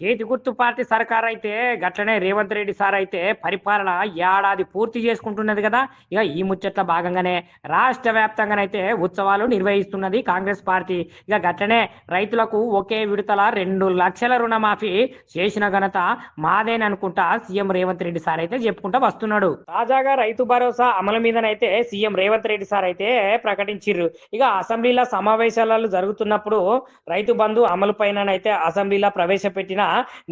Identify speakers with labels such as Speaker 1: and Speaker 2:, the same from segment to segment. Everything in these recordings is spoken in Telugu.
Speaker 1: చేతి గుర్తు పార్టీ సర్కార్ అయితే గట్లనే రేవంత్ రెడ్డి సార్ అయితే పరిపాలన ఏడాది పూర్తి చేసుకుంటున్నది కదా. ఇక ఈ ముచ్చట్ల భాగంగానే రాష్ట్ర వ్యాప్తంగానైతే ఉత్సవాలు నిర్వహిస్తున్నది కాంగ్రెస్ పార్టీ. ఇక గట్లనే రైతులకు ఒకే విడతల రెండు లక్షల రుణమాఫీ చేసిన ఘనత మాదేననుకుంటా సీఎం రేవంత్ రెడ్డి సార్ అయితే చెప్పుకుంటా వస్తున్నాడు. తాజాగా రైతు భరోసా అమలు మీదనైతే సీఎం రేవంత్ రెడ్డి సార్ అయితే ప్రకటించిర్రు. ఇక అసెంబ్లీలో సమావేశాలు జరుగుతున్నప్పుడు రైతు బంధు అమలు పైననైతే అసెంబ్లీలో ప్రవేశపెట్టిన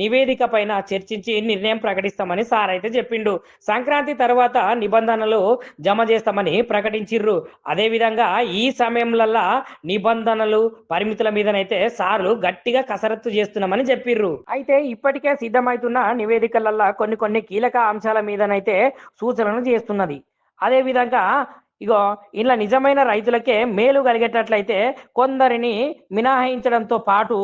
Speaker 1: నివేదిక పైన చర్చించి నిర్ణయం ప్రకటిస్తామని సార్ అయితే చెప్పిండు. సంక్రాంతి తర్వాత నిబంధనలు జమ చేస్తామని ప్రకటించిర్రు. అదేవిధంగా ఈ సమయంలల్లా నిబంధనలు పరిమితుల మీదనైతే సార్లు గట్టిగా కసరత్తు చేస్తున్నామని చెప్పిర్రు. అయితే ఇప్పటికే సిద్ధమవుతున్న నివేదికలల్లా కొన్ని కొన్ని కీలక అంశాల మీదనైతే సూచనలు చేస్తున్నది. అదేవిధంగా ఇగో ఇలా నిజమైన రైతులకే మేలు కలిగేటట్లయితే కొందరిని మినహాయించడంతో పాటు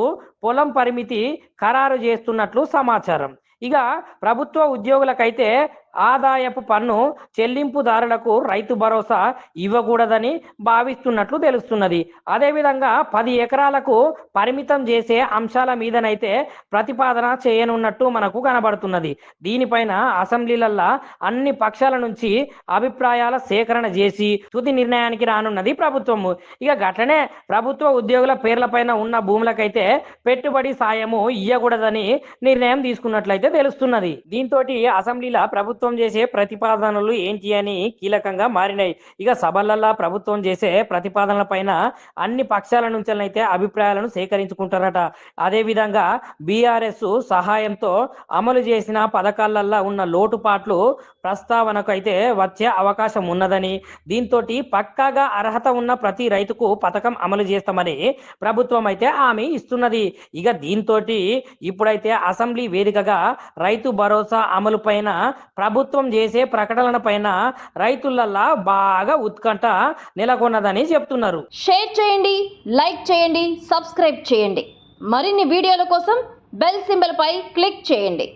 Speaker 1: పొలం పరిమితి ఖరారు చేస్తున్నట్లు సమాచారం. ఇక ప్రభుత్వ ఉద్యోగులకైతే ఆదాయపు పన్ను చెల్లింపుదారులకు రైతు భరోసా ఇవ్వకూడదని భావిస్తున్నట్లు తెలుస్తున్నది. అదేవిధంగా పది ఎకరాలకు పరిమితం చేసే అంశాల మీదనైతే ప్రతిపాదన చేయనున్నట్టు మనకు కనబడుతున్నది. దీనిపైన అసెంబ్లీలల్లా అన్ని పక్షాల నుంచి అభిప్రాయాల సేకరణ చేసి తుది నిర్ణయానికి రానున్నది ప్రభుత్వము. ఇక గట్లనే ప్రభుత్వ ఉద్యోగుల పేర్లపైన ఉన్న భూములకైతే పెట్టుబడి సాయము ఇవ్వకూడదని నిర్ణయం తీసుకున్నట్లయితే తెలుస్తున్నది. దీంతో అసెంబ్లీల ప్రభుత్వం చేసే ప్రతిపాదనలు ఏంటి అని కీలకంగా మారినాయి. ఇక సభలల్లో ప్రభుత్వం చేసే ప్రతిపాదనల పైన అన్ని పక్షాల నుంచి అయితే అభిప్రాయాలను సేకరించుకుంటారట. అదే విధంగా బీఆర్ఎస్ సహాయంతో అమలు చేసిన పథకాలల్లో ఉన్న లోటుపాట్లు ప్రస్తావనకు అయితే వచ్చే అవకాశం ఉన్నదని. దీంతో పక్కాగా అర్హత ఉన్న ప్రతి రైతుకు పథకం అమలు చేస్తామని ప్రభుత్వం అయితే హామీ ఇస్తున్నది. ఇక దీంతో ఇప్పుడైతే అసెంబ్లీ వేదికగా రైతు భరోసా అమలు పైన ప్రభుత్వం చేసే ప్రకటనల పైన రైతులల్లా బాగా ఉత్కంఠ నెలకొన్నదని చెప్తున్నారు.
Speaker 2: షేర్ చేయండి లైక్ చేయండి సబ్స్క్రైబ్ చేయండి. మరిన్ని వీడియోల కోసం బెల్ సింబల్పై క్లిక్ చేయండి.